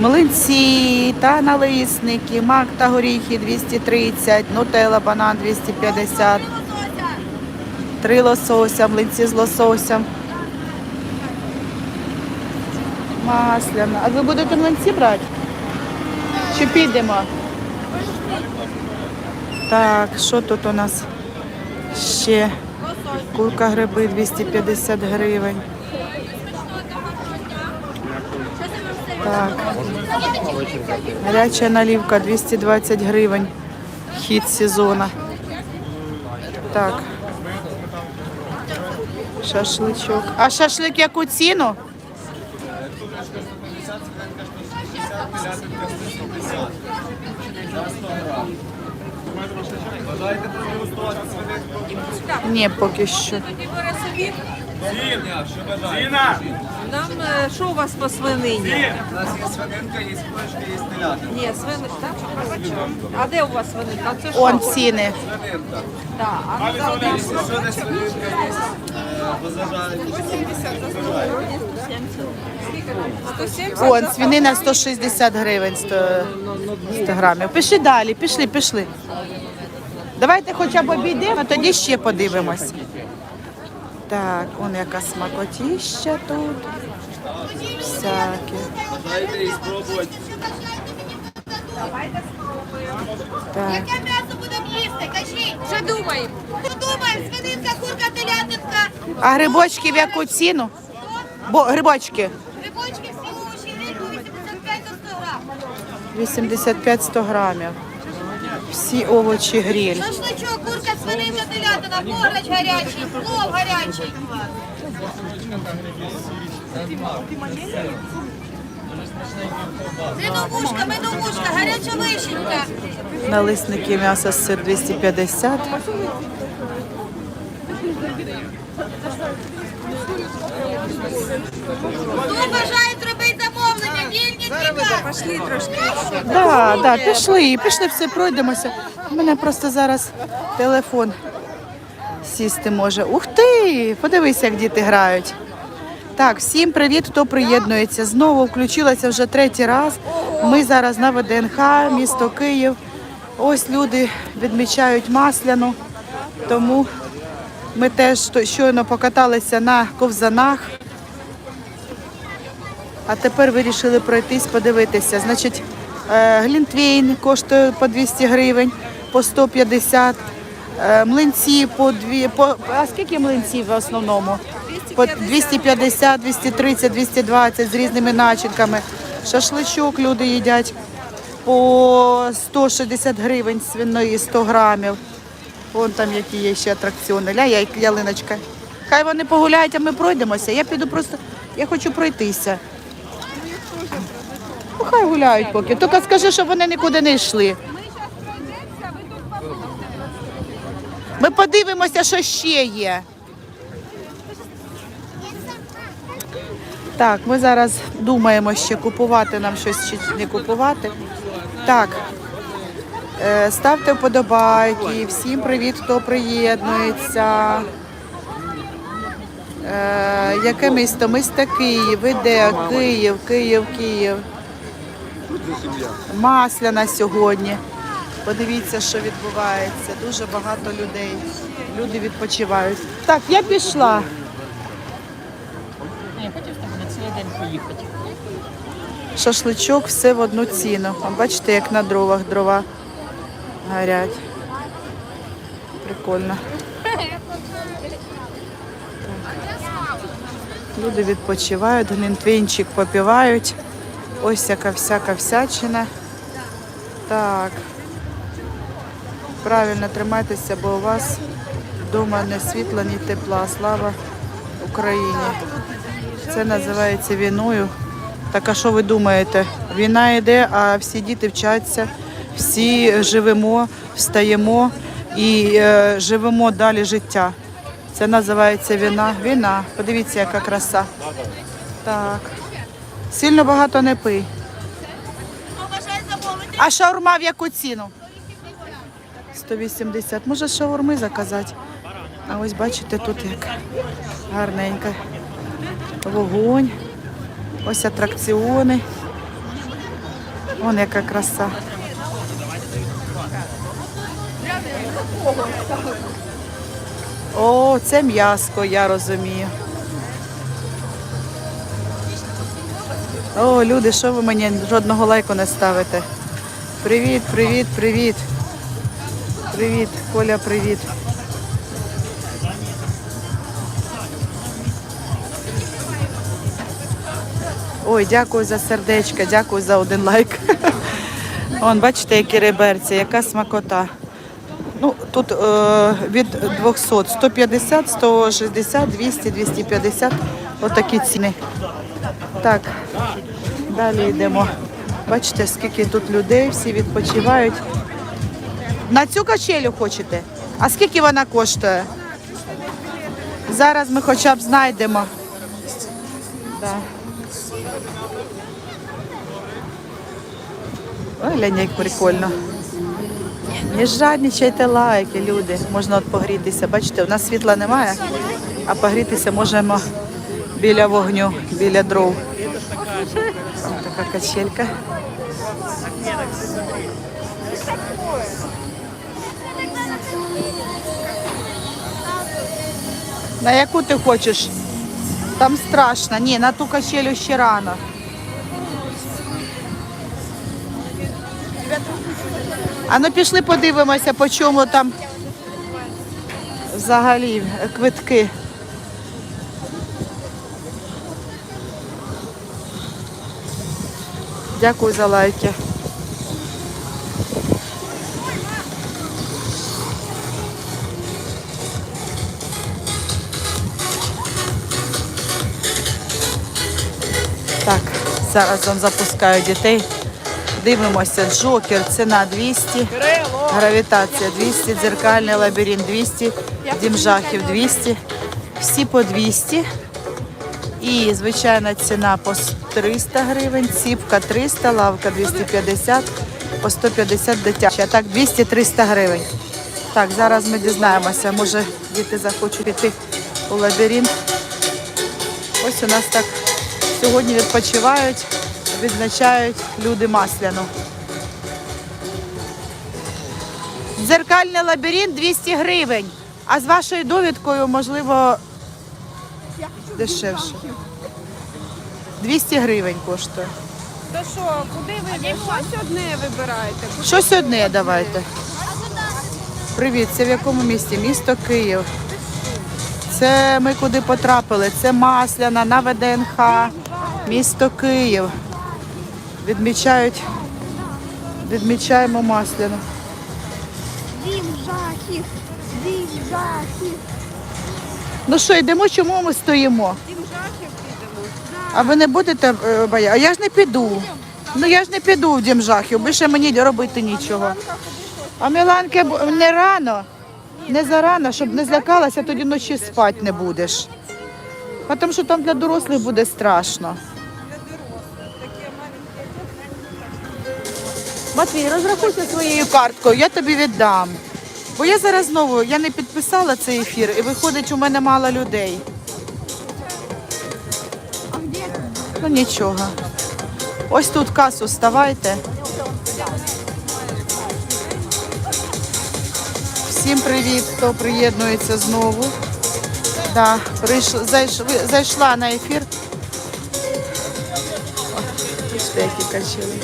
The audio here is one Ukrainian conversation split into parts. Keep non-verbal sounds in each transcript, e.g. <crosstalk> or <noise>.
Млинці та налисники, мак та горіхи 230, нутелла, банан 250, три лосося, млинці з лососем. Масляна. А ви будете млинці брати? Чи підемо? Так, що тут у нас ще? Курка гриби 250 гривень. Так. Гаряча наливка 220 гривень. Хід сезону. Так. Шашличок. А шашлик яку ціну? Ні, поки що. Нам е, що у вас по свинині? У нас є свининка, є курочка, є телятина. Ні, свининка, так? А де у вас свининка? Це що? Он ціни. Свининка. Так, а ну, за один. Що не свининка, є е, позажарені. 170? Он, свинина 160 гривень 100, 100 грамів. Пішли далі, пішли, пішли. Давайте хоча б обійдемо, а тоді ще подивимось. Так, он яка смакотіща тут. Всяке. Дайте і спробувати. Так. Яке м'ясо будемо їсти? Кажіть. Що думаємо? Що думаємо? Свининка, курка, телятинка, А грибочки в яку ціну? Бо грибочки грибочки, всі овочі, рибу 85 до 100 грам. 85-100 грамів. Всі овочі гриль. Шашличок, курка, свининка, телятина, бограч гарячий, плов гарячий. Миномушка, миномушка, гаряча вишенька. Налисники м'ясо сир 250. Хто бажає замовлення? Вільні двіка. Трошки. Да, да, пішли, пішли, все пройдемося. У мене просто зараз телефон сісти може. Ух ти! Подивися, як діти грають. Так, всім привіт, хто приєднується. Знову включилася вже третій раз. Ми зараз на ВДНХ, місто Київ. Ось люди відмічають масляну, тому ми теж щойно покаталися на ковзанах. А тепер вирішили пройтись, подивитися. Значить, е, глінтвейн коштує по 200 гривень, по 150. е, Млинці по дві. По, а скільки млинців в основному? По 250, 230, 220 з різними начинками. Шашличок люди їдять по 160 гривень свиної 100 грамів. Вон там які є ще атракціони. Ля, я- ялиночка. Хай вони погуляють, а ми пройдемося. Я піду просто, я хочу пройтися. Ну, хай гуляють поки. Тільки скажи, щоб вони нікуди не йшли. Ми подивимося, що ще є. Так, ми зараз думаємо ще купувати нам щось чи не купувати. Так. Е, Ставте вподобайки. Всім привіт, хто приєднується. Е, Яке місто? Місто Київ. Іде Київ, Київ, Київ. Масляна сьогодні. Подивіться, що відбувається. Дуже багато людей. Люди відпочивають. Так, я пішла. Я хотів на цілий день поїхати. Шашличок все в одну ціну. Бачите, як на дровах дрова горять. Прикольно. Люди відпочивають, глінтвейнчик попивають. Ось яка всяка всячина. Так. Правильно тримайтеся, бо у вас вдома не світла, ні тепла. Слава Україні. Це називається війною. Так а що ви думаєте? Війна йде, а всі діти вчаться, всі живемо, встаємо і е, живемо далі життя. Це називається війна. Війна. Подивіться, яка краса. Так. Сильно багато не пий. А шаурма в яку ціну? 180. Може шаурми заказати. А ось бачите, тут як гарненько. Вогонь. Ось атракціони. Вон яка краса. О, це м'яско, я розумію. О, люди, що ви мені жодного лайку не ставите? Привіт, привіт, привіт. Привіт, Коля, привіт. Ой, дякую за сердечко, дякую за один лайк. <laughs> Вон, бачите, які реберці, яка смакота. Ну, тут е, від 200, 150, 160, 200, 250. Отакі ціни. Так, далі йдемо. Бачите, скільки тут людей, всі відпочивають. На цю качелю хочете? А скільки вона коштує? Зараз ми хоча б знайдемо. Да. Ой, глянь, як прикольно. Не жадничайте лайки, люди. Можна от погрітися. Бачите, у нас світла немає, а погрітися можемо біля вогню, біля дров. Там така качелька. На яку ти хочеш? Там страшно. Ні, на ту качелю ще рано. А ну пішли подивимося, по чому там взагалі квитки. Дякую за лайки. Так, зараз он запускаю дітей. Дивимося, Джокер, ціна 200, гравітація 200, дзеркальний лабіринт 200, дімжахів 200, всі по 200. І звичайна ціна по 300 гривень, ціпка 300, лавка 250, по 150 дитяча. Так, 200-300 гривень. Так, зараз ми дізнаємося, може діти захочуть піти у лабіринт. Ось у нас так сьогодні відпочивають, відзначають люди масляну. Дзеркальний лабіринт 200 гривень. А з вашою довідкою, можливо, дешевше. 200 гривень коштує. То що, куди ви щось одне вибираєте? Щось одне давайте. Привіт, це в якому місті? Місто Київ. Це ми куди потрапили. Це Масляна на ВДНХ. Місто Київ. Відмічають. Відмічаємо Масляну. Дім жахів, дім жахів. Ну що, йдемо, чому ми стоїмо? Дім жахів підемо. А ви не будете е, боя? А я ж не піду. Ну я ж не піду в дім жахів, більше мені робити нічого. А Міланки б- не рано, не зарано, щоб не злякалася, тоді ночі спати не будеш. А Тому що там для дорослих буде страшно. Матвій, розрахуйся своєю карткою, я тобі віддам. Бо я зараз знову я не підписала цей ефір і виходить, у мене мало людей. Ну нічого. Ось тут касу ставайте. Всім привіт, хто приєднується знову. Да, прийшла, зайшла, зайшла на ефір. О, які качели.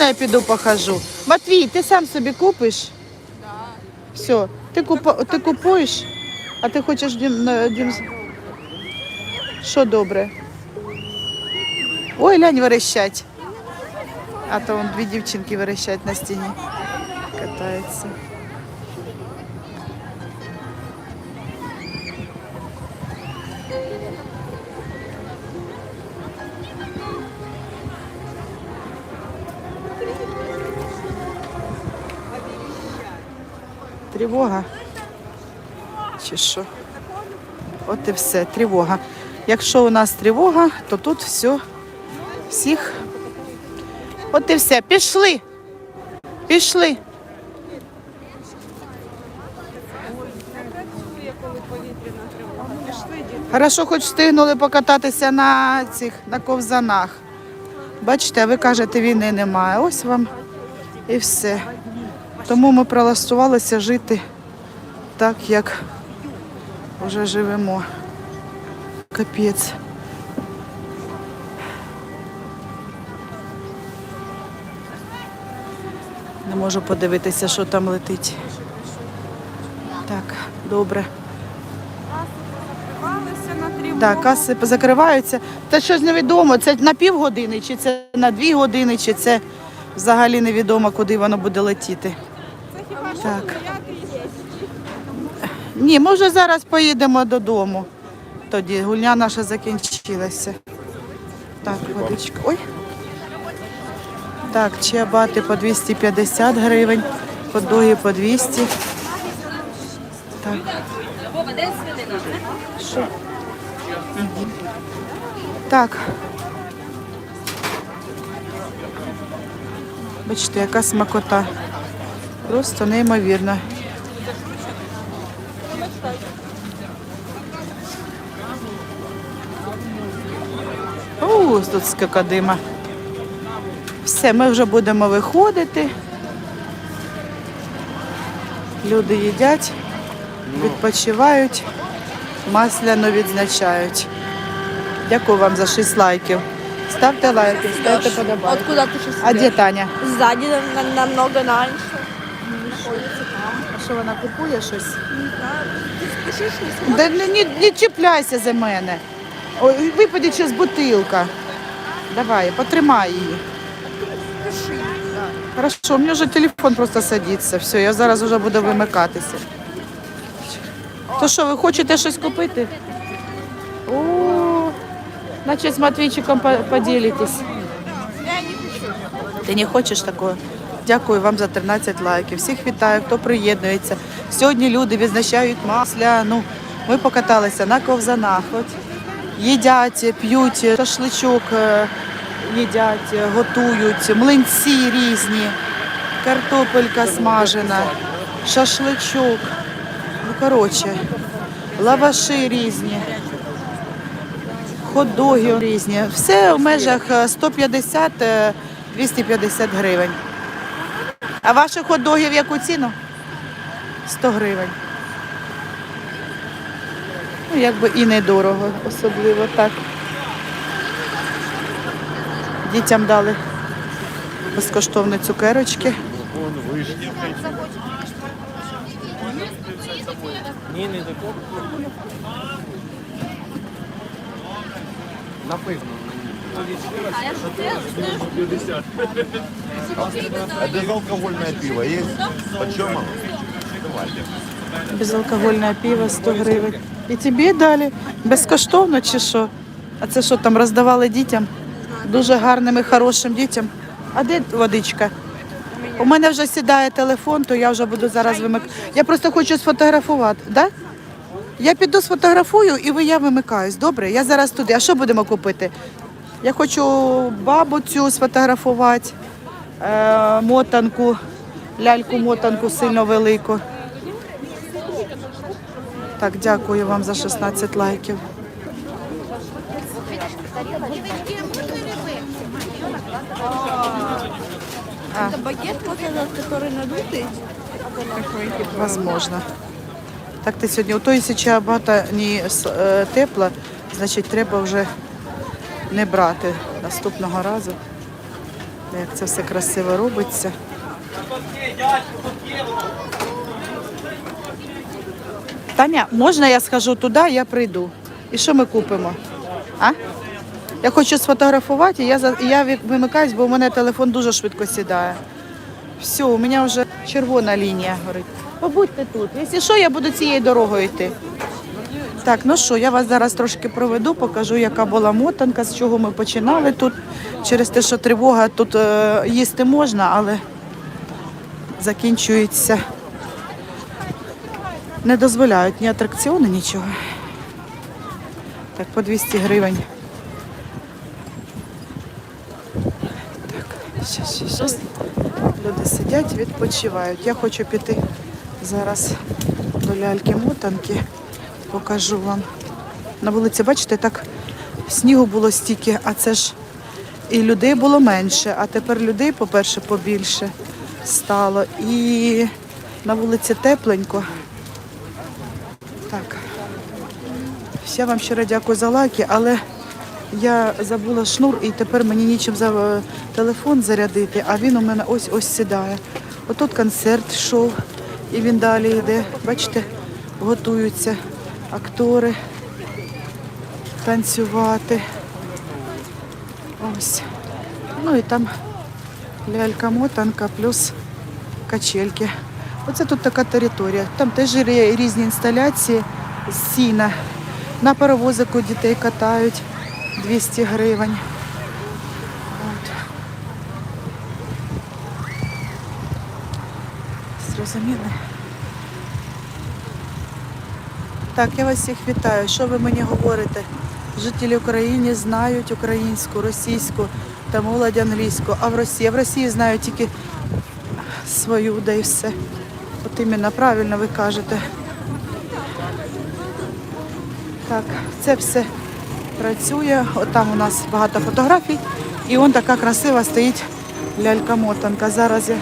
Можна я піду похожу? Матвій, ти сам собі купиш? Все, ти, купа, ти купуєш, а ти хочеш дім, на- дім... Що добре? Ой, лянь верещать. А то вон дві дівчинки верещать на стіні. Катаються. Тривога. Чи що? От і все, тривога. Якщо у нас тривога, то тут все, всіх. От і все. Пішли. Пішли. Хорошо, хоч встигнули покататися на цих на ковзанах. Бачите, ви кажете, війни немає. Ось вам і все. Тому ми прилаштувалися жити так, як вже живемо. Капець. Не можу подивитися, що там летить. Так, добре. Так, каси закриваються. Та щось невідомо, це на півгодини, чи це на дві години, чи це взагалі невідомо, куди воно буде летіти. Так. Ні, ми вже зараз поїдемо додому. Тоді гульня наша закінчилася. Так, водичка. Ой. Так, чиабати по 250 гривень, подоги по 200. Так. Що? Так. Бачите, яка смакота. Просто неймовірно. О, тут скільки дима. Все, ми вже будемо виходити. Люди їдять, відпочивають, масляно відзначають. Дякую вам за 6 лайків. Ставте лайки, ставте подобайки. Откуда ты сейчас? А де Таня? Сзади нам- намного раньше. А що вона купує щось? Ты спешишь, не Да не, не, не чіпляйся за мене. Ой, випаде зараз бутилка. Давай, потримай її. Хорошо, у мене вже телефон просто садиться. Все, я зараз вже буду вимикатися. То що, ви хочете щось купити? О, значить з Матвійчиком по- поділитесь. Ти не хочеш такого? Дякую вам за 13 лайків. Всіх вітаю, хто приєднується. Сьогодні люди відзначають масляну. Ми покаталися на ковзанах. От їдять, п'ють шашличок, е, їдять, е, готують, млинці різні, картопелька смажена, шашличок. Ну, коротше, лаваші різні, хот-доги різні. Все в межах е, 150-250 гривень. А ваших хот-догів яку ціну? 100 гривень. Ну, якби і недорого, особливо так. Дітям дали безкоштовні цукерочки. А безалкогольное пиво есть? Почем оно? Безалкогольне пиво 100 гривень. І тобі дали безкоштовно чи що? А це що там роздавали дітям? Дуже гарним і хорошим дітям. А де водичка? У мене вже сідає телефон, то я вже буду зараз вимикати. Я просто хочу сфотографувати. Да? Я піду сфотографую і ви я вимикаюсь. Добре? Я зараз туди. А що будемо купити? Я хочу бабу цю сфотографувати, е, мотанку, ляльку-мотанку сильно велику. Так, дякую вам за 16 лайків. Это багет, вот этот, который надутый. Возможно. Так ти сьогодні, у той січа багато не с- е, тепла, значить треба вже не брати наступного разу. Як це все красиво робиться. Таня, можна я схожу туди, я прийду. І що ми купимо? А? Я хочу сфотографувати, я, за- я вимикаюсь, бо у мене телефон дуже швидко сідає. Все, у мене вже червона лінія горить. Побудьте тут. Якщо що, я буду цією дорогою йти. Так, ну що, я вас зараз трошки проведу, покажу, яка була мотанка, з чого ми починали тут. Через те, що тривога тут е, їсти можна, але закінчується. Не дозволяють ні атракціони, нічого. Так, по 200 гривень. Так, щас, щас, щас. Люди сидять, відпочивають. Я хочу піти зараз до ляльки мотанки. Покажу вам. На вулиці, бачите, так снігу було стільки, а це ж І людей було менше, а тепер людей, по-перше, побільше стало. І на вулиці тепленько. Так. Я вам щиро дякую за лайки, але я забула шнур і тепер мені нічим за е, телефон зарядити, а він у мене ось ось сідає. Отут концерт йшов, і він далі йде. Бачите, готуються актори танцювати. Ось. Ну і там лялька мотанка плюс качельки. Оце тут така територія. Там теж є різні інсталяції з сіна. На паровозику дітей катають 200 гривень. От. Зрозуміли? Так, я вас всіх вітаю. Що ви мені говорите? Жителі України знають українську, російську та молодь англійську. А в Росії? В Росії знають тільки свою, да і все. От іменно правильно ви кажете. Так, це все працює. От у нас багато фотографій. І он така красива стоїть лялька-мотанка. Зараз я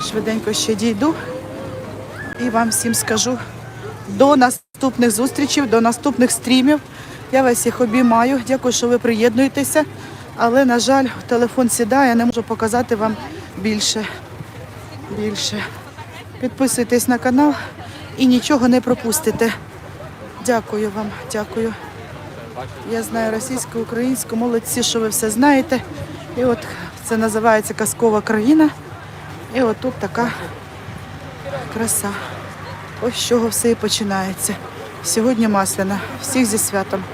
швиденько ще дійду і вам всім скажу до наступних зустрічей, до наступних стрімів. Я вас всіх обіймаю. Дякую, що ви приєднуєтеся. Але, на жаль, телефон сідає, не можу показати вам більше. Більше. Підписуйтесь на канал і нічого не пропустите. Дякую вам, дякую. Я знаю російську, українську, молодці, що ви все знаєте. І от це називається казкова країна. І от тут така краса. Ось з чого все і починається. Сьогодні масляна. Всіх зі святом.